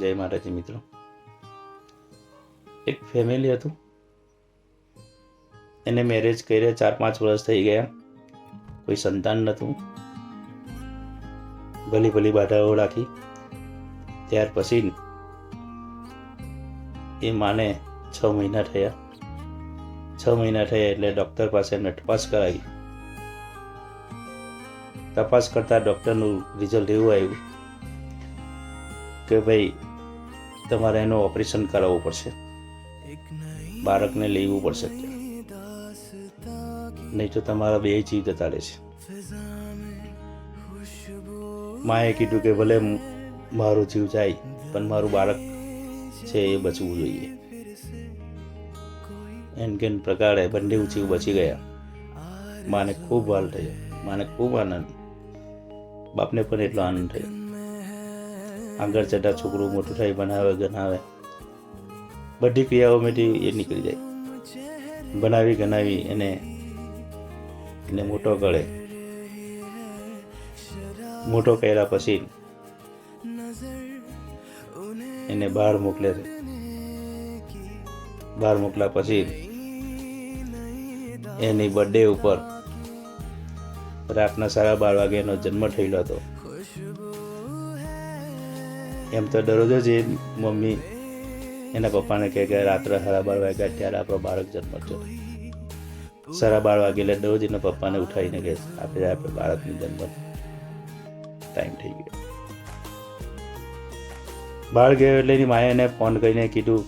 જય માતાજી મિત્રો. એક ફેમિલી હતું. એને મેરેજ કર્યા, ચાર પાંચ વર્ષ થઈ ગયા. કોઈ સંતાન નહોતું. ભલી ભલી બાધાઓ રાખી. ત્યાર પછી એ માને છ મહિના થયા. છ મહિના થયા એટલે ડૉક્ટર પાસે એમને તપાસ કરાવી. તપાસ કરતાં ડૉક્ટરનું રિઝલ્ટ એવું આવ્યું. કે ભાઈ, તમારે એનું ઓપરેશન કરાવવું પડશે. બાળકને લેવું પડશે નહીં તો તમારા બે જીવ જતા રહેશે માએ કીધું કે ભલે મારો જીવ જાય, પણ મારું બાળક છે એ બચવું જોઈએ. એમ કે પ્રકારે બંને જીવ બચી ગયા. માને ખૂબ હાલ થયો. માને ખૂબ આનંદ. બાપને પણ એટલો આનંદ થયો. આગળ જતા છોકરું મોટું થાય, બનાવે ગણાવે બધી ક્રિયાઓમાંથી એ નીકળી જાય. બનાવી ગણાવી એને એને મોટો કરે મોટો કર્યા પછી એને બહાર મોકલે છે. બહાર મોકલા પછી એની બર્થડે ઉપર રાતના સાડા બાર વાગે એનો જન્મ થયેલો હતો. એમ તો દરરોજ જ એ મમ્મી એના પપ્પાને કહે કે રાત્રે સાડા બાર વાગ્યા ત્યારે આપણો બાળક જન્મ થયો. સાડા બાર વાગે એટલે દરરોજ એના પપ્પાને ઉઠાવીને કહે આપણે આપણે બાળકનો જન્મ ટાઈમ થઈ ગયો. બહાર ગયો એટલે એની માએ એને ફોન કરીને કીધું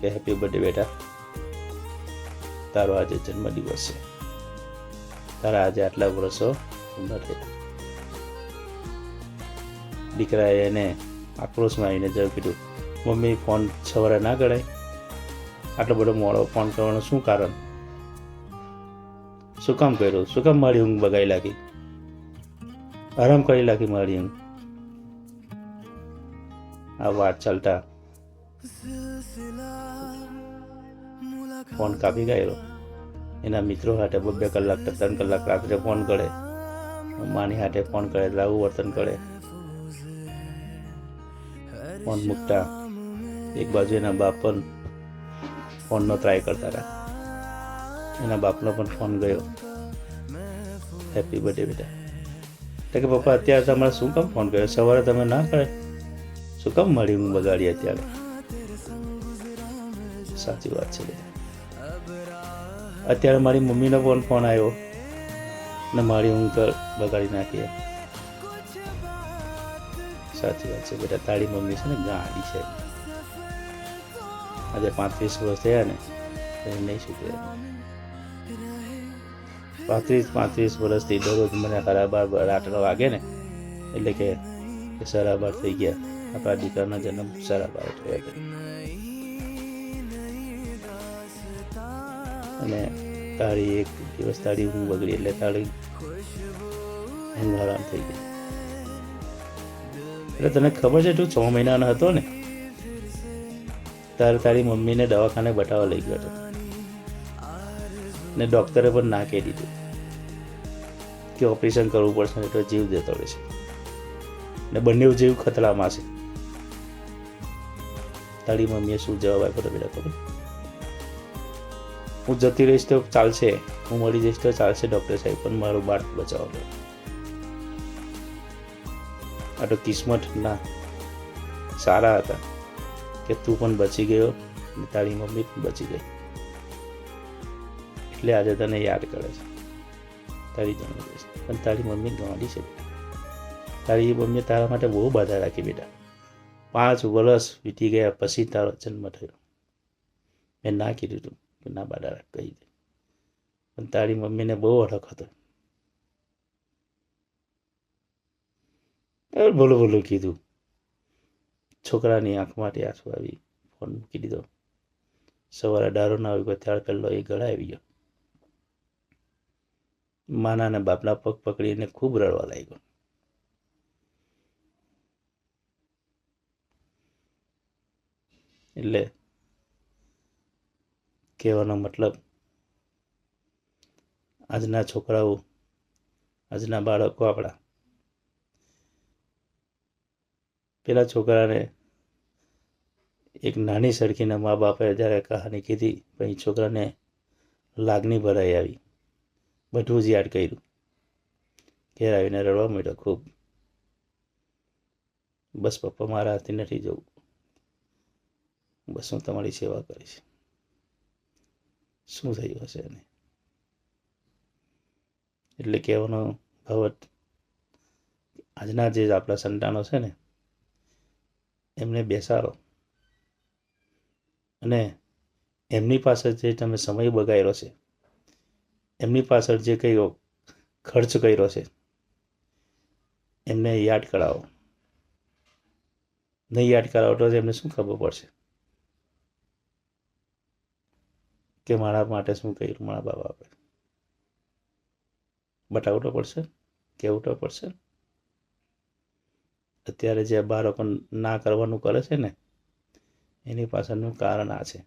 કે હેપી બર્થડે બેટા. તારો આજે જન્મદિવસ છે. તારા આજે આટલા વર્ષો ઉંમર થયા. દીકરાએ એને આક્રોશમાં આવીને જવું કીધું, મમ્મી ફોન સવારે ના કરાય? આટલો બધો મોડો ફોન કરવાનું શું કારણ? શું કામ કર્યું? શું કામ મારી ઊંઘ બગાઈ લાગી? આરામ કરી લાગી મારી ઊંઘ. આ વાત ચાલતા ફોન કાપી ગયેલો. એના મિત્રો હાટે બે કલાક, ત્રણ કલાક રાત્રે ફોન કરે. માની હાટે ફોન કરે એટલે વર્તન કરે. ફોન મૂકતા. એક બાજુ એના બાપ પણ ફોનનો ટ્રાય કરતા હતા એના બાપનો પણ ફોન ગયો. હેપી બર્થડે બેટા. તો કે પપ્પા, અત્યારે તમારે શું કામ ફોન કર્યો? સવારે તમે ના કરે? શું કામ મળી હું બગાડી અત્યારે? સાચી વાત છે અત્યારે મારી મમ્મીનો પણ ફોન આવ્યો ને મારી ઊંઘ બગાડી નાખી. સાચી વાત છે. બેટા તારી મમ્મી છે ને ગાડી છે. આજે પાંત્રીસ વર્ષ થયા ને એ નહીં સુધરે પાંત્રીસ પાંત્રીસ વર્ષથી દરરોજ મને સાડા બાર બાર આઠ વાગે ને, એટલે કે કે બાર થઈ ગયા. આપણા દીકરાનો જન્મ સાડા બાર થયા અને તારી એક દિવસ તારી ઊંઘ બગડી, એટલે તારી ઊંઘ હરામ થઈ ગઈ. એટલે તને ખબર છે તું છ મહિનાનો હતો ને? તારે તારી મમ્મીને દવાખાને બતાવવા લઈ ગયો હતો. ને ડૉક્ટરે પણ ના કહી દીધું કે ઓપરેશન કરવું પડશે એટલે જીવ દેતો રહેશે ને બંને જીવ ખતરામાં છે. તારી મમ્મીએ શું જવાબ આપ્યો તો બેટા ખબર? હું જતી રહીશ તો ચાલશે, હું મળી જઈશ તો ચાલશે ડૉક્ટર સાહેબ, પણ મારું બાળક બચાવો. લો આ તો કિસ્મત ના સારા હતા કે તું પણ બચી ગયો તારી મમ્મી પણ બચી ગઈ. એટલે આજે તને યાદ કરે છે. તારી જન્મદિવસ પણ તારી મમ્મી ગાંડી છે. તારી મમ્મીએ તારા માટે બહુ બાધા રાખી બેટા પાંચ વર્ષ વીતી ગયા પછી તારો જન્મ થયો. મેં ના કીધું તું કે ના બાધા રાખ, કહી દે. પણ તારી મમ્મીને બહુ અડક હતો. એ બોલું બોલું કીધું. છોકરાની આંખમાંથી આંસુ આવી ફોન મૂકી દીધો. સવારે ડારો ના આવી ગયો ત્યાર પહેલો એ ગળા આવી ગયો. માના અને બાપના પગ પકડીને ખૂબ રડવા લાગ્યો. એટલે કહેવાનો મતલબ, આજના છોકરાઓ, આજના બાળકો આપણા પેલા છોકરાને એક નાની સરખીના મા બાપે જ્યારે કહાની કીધી પછી છોકરાને લાગણી ભરાઈ આવી. બધું જ યાદ કર્યું. ઘેર આવીને રડવા માંડ્યો ખૂબ. બસ પપ્પા, મારા હાથે નથી જવું. બસ હું તમારી સેવા કરીશ. શું થયું હશે એને? એટલે કહેવાનો ભાવ આજના જે આપણા સંતાનો છે ને એમને બેસાડો. અને એમની પાછળ જે તમે સમય બગાડ્યો છે, એમની પાછળ જે કંઈ ખર્ચ કર્યો છે, એમને યાદ કરાવો. નહીં યાદ કરાવો તો એમને શું ખબર પડશે? કે મારા માટે શું કર્યું, મારા બાપ આપે. બતાવવું તો પડશે? કહેવું તો પડશે? અત્યારે જે બાળકો ના કરવાનું કરે છે ને, એની પાછળનું કારણ આ છે.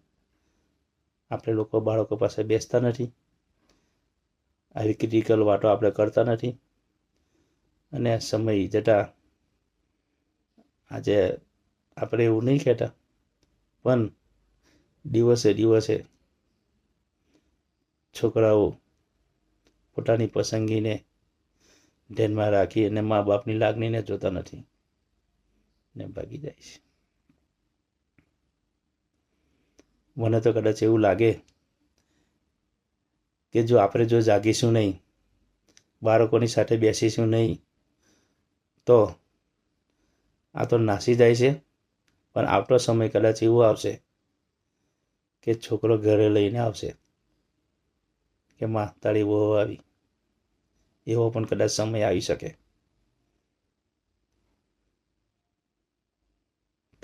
આપણે લોકો બાળકો પાસે બેસતા નથી. આવી ક્રિટિકલ વાતો આપણે કરતા નથી. અને સમય જતાં આજે આપણે એવું નહીં કહેતા, પણ દિવસે દિવસે છોકરાઓ પોતાની પસંદગીને ધ્યાનમાં રાખી અને મા બાપની લાગણીને જોતા નથી. ને ભાગી જાય છે. મને તો કદાચ એવું લાગે કે જો આપણે જો જાગીશું નહીં, બાળકોની સાથે બેસીશું નહીં, તો આ તો નાસી જાય છે. પણ આવતો સમય કદાચ એવો આવશે કે છોકરો ઘરે લઈને આવશે કે માં તારી વહુ આવી. એવો પણ કદાચ સમય આવી શકે.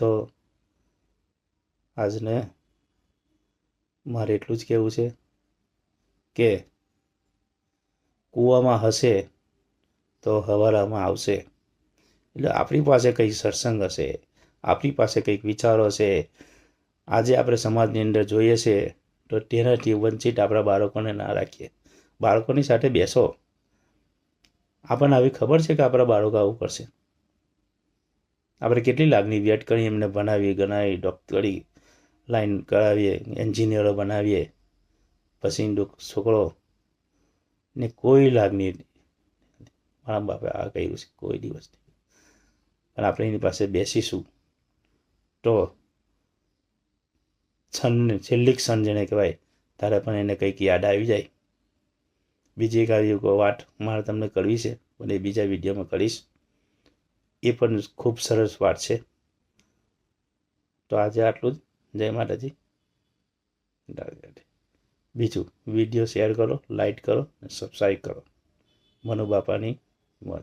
તો આજને મારે એટલું જ કહેવું છે કે કૂવામાં હશે તો હવારામાં આવશે. એટલે આપણી પાસે કંઈક સત્સંગ હશે, આપણી પાસે કંઈક વિચારો હશે, આજે આપણે સમાજની અંદર જોઈએ છે તો તેનાથી વંચિત આપણા બાળકોને ના રાખીએ. બાળકોની સાથે બેસો. આપણને આવી ખબર છે કે આપણા બાળકો આવું કરશે. આપણે કેટલી લાગણી વ્યક્ત કરી એમને ભણાવીએ ગણાવી ડોક્ટરી લાઈન કરાવીએ એન્જિનિયરો બનાવીએ, પછી છોકરો ને કોઈ લાગણી મારા બાપે આ કહ્યું છે, કોઈ દિવસ નહીં. પણ આપણે એની પાસે બેસીશું તો ક્ષણ છેલ્લી ક્ષણ જેને કહેવાય ત્યારે પણ એને કંઈક યાદ આવી જાય. બીજી એક આવી વાત મારે તમને કરવી છે અને બીજા વિડીયોમાં કરીશ. એ પણ ખૂબ સરસ વાત છે. તો આજે આટલું જ. જય માતાજી. બીજું વીડિયો શેર કરો લાઇક કરો અને સબસ્ક્રાઈબ કરો. મનુ બાપાની મોજ.